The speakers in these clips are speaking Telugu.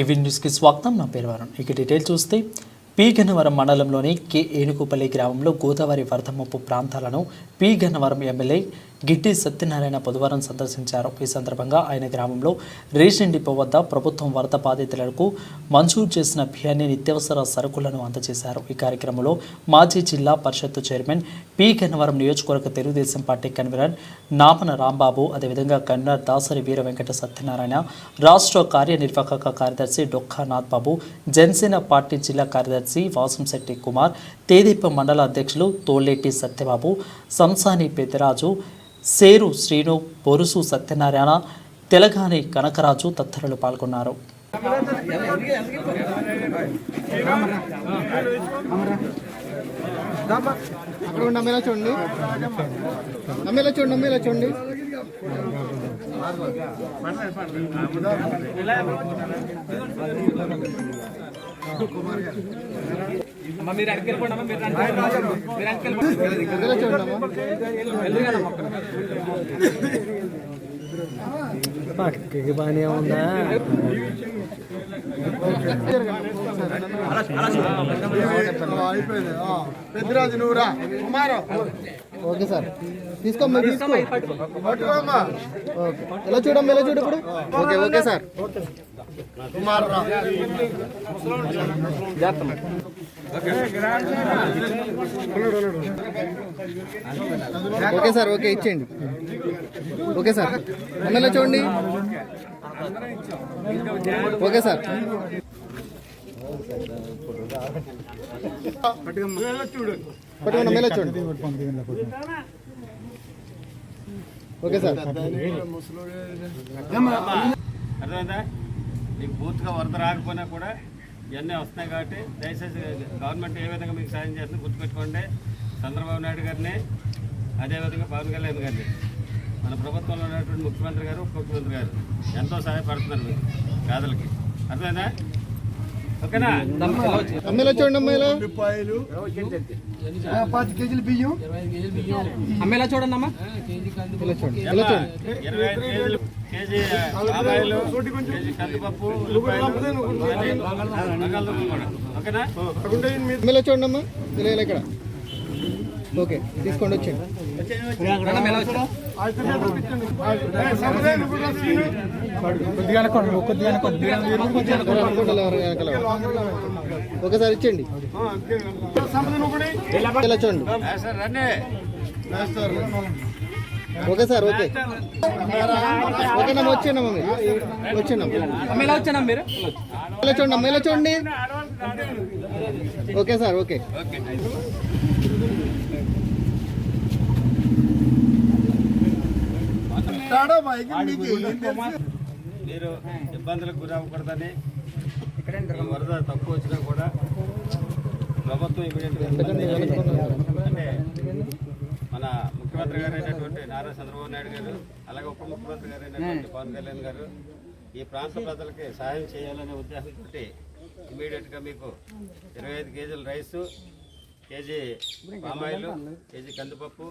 ఇవి న్యూస్కి స్వాగతం. నా పేరు వరుణ్. ఇక డీటెయిల్ చూస్తే పి గన్నవరం మండలంలోని కె ఏనుగుపల్లి గ్రామంలో గోదావరి వరద ముప్పు ప్రాంతాలను పి గన్నవరం ఎమ్మెల్యే గిడ్డి సత్యనారాయణ బుధవారం సందర్శించారు. ఈ సందర్భంగా ఆయన గ్రామంలో రేషన్ డిపో వద్ద ప్రభుత్వం వరద బాధితులకు మంజూరు చేసిన బియ్యాన్ని నిత్యావసర సరుకులను అందజేశారు. ఈ కార్యక్రమంలో మాజీ జిల్లా పరిషత్తు చైర్మన్ పి. గన్నవరం నియోజకవర్గ తెలుగుదేశం పార్టీ కన్వీనర్ నామన రాంబాబు అదేవిధంగా కన్వీనర్ దాసరి వీర వెంకట సత్యనారాయణ రాష్ట్ర కార్యనిర్వాహక కార్యదర్శి డొక్కా నాథ్బాబు జనసేన పార్టీ జిల్లా కార్యదర్శి వాసంశెట్టి కుమార్ తేదీప మండల అధ్యక్షులు తోలేటి సత్యబాబు సంసాని పెద్దరాజు సేరు శ్రీను పొరుసు సత్యనారాయణ తెలగాని కనకరాజు తదితరులు పాల్గొన్నారు. చూడండి. చూడండి చూడండి. చూడండి అమ్మేలా చూడండి అమ్మేలా చూడండి అమ్మేలా చూడండి అమ్మ పక్కకి బాగానే ఉందా అయిపోయింది పెద్దరాజు నువ్వురా కుమారం ఓకే సార్ తీసుకోమ్మా తీసుకో ఓకే ఎలా చూడమ్మా ఎలా చూడు ఇప్పుడు ఓకే ఓకే సార్ కుమారం ఓకే సార్ ఓకే ఇచ్చేయండి. Okay sir. అమ్మేలా చూడండి. Okay sir. పట్టుకోండి అమ్మేలా చూడండి. Okay sir. అర్థమైందా? నీకు బూత్గా వరద రాకపోయినా కూడా ఇవన్నీ వస్తున్నాయి కాబట్టి దయచేసి గవర్నమెంట్ ఏ విధంగా మీకు సాయం చేస్తుందో గుర్తుపెట్టుకోండి. చంద్రబాబు నాయుడు గారిని అదేవిధంగా పవన్ కళ్యాణ్ గారిని. మన ప్రభుత్వంలో ఉన్నటువంటి ముఖ్యమంత్రి గారు ఉప ముఖ్యమంత్రి గారు ఎంతో సహాయపడుతున్నారు మీకు పేదలకి. అర్థమైందా? ఓకేనా? అమ్మేలా చూడండి అమ్మేలా అమ్మేలా చూడండి అమ్మా ఇరవై ఐదు కేజీలు. కేజీ ఆవాయిలు కేజీ కందిపప్పు ఉల్లిపాయలు ఇవన్నీ బంగాళదుంపలు కూడా ఓకేనా అమ్మేలా చూడండి అమ్మా ఇక్కడ. ఓకే తీసుకోండి వచ్చేయండి. అనుకోండి ఇలా వెనకాల. ఓకే సార్ ఇచ్చేయండి ఇలా చూడండి. Okay sir okay. ఓకేనమ్మా వచ్చేయండమ్మా మీరు. వచ్చేయండమ్మా అమ్మేలా వచ్చానా మీరు? ఇలా చూడండి అమ్మా ఇలా చూడండి. Okay sir okay. ఓకే మీరు ఇబ్బందులకు గురి అవ్వకూడదని వరద తక్కువ వచ్చినా కూడా ప్రభుత్వం ఇమీడియట్గా అంటే మన ముఖ్యమంత్రి గారు అయినటువంటి నారా చంద్రబాబు నాయుడు గారు అలాగే ఉప ముఖ్యమంత్రి గారు అయినటువంటి పవన్ కళ్యాణ్ గారు ఈ ప్రాంత ప్రజలకి సహాయం చేయాలనే ఉద్దేశంతో ఇమీడియట్గా మీకు ఇరవై ఐదు కేజీల రైసు కేజీ పామాయిల్ కేజీ కందిపప్పు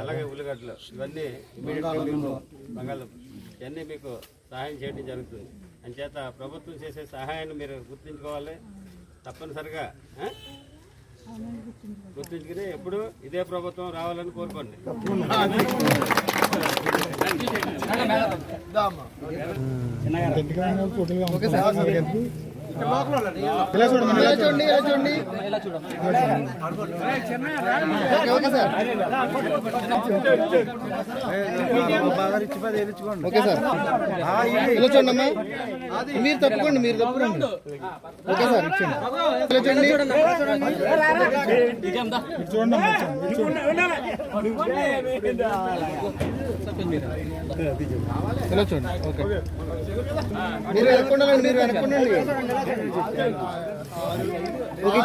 అలాగే ఉల్లిగడ్డలు. ఇవన్నీ ఇమీడియట్గా మీకు బంగాళదుంప ఇవన్నీ మీకు సహాయం చేయడం జరుగుతుంది. అంచేత ప్రభుత్వం చేసే సహాయాన్ని మీరు గుర్తుంచుకోవాలి. తప్పనిసరిగా? గుర్తుంచుకుని ఎప్పుడు ఇదే ప్రభుత్వం రావాలని కోరుకోండి. ఇలా చూడండి ఇలా చూడండి ఇలా చూడండి okay okay sir okay sir. ఇలా చూడండి అమ్మా. మీరు తప్పుకోండి మీరు తప్పుకోండి. ఓకే సార్ ఇచ్చండి ఇలా చూడండి. ఇలా చూడండి ఓకే మీరు. వెనక్కుండాలండి మీరు వెనక్కుండండి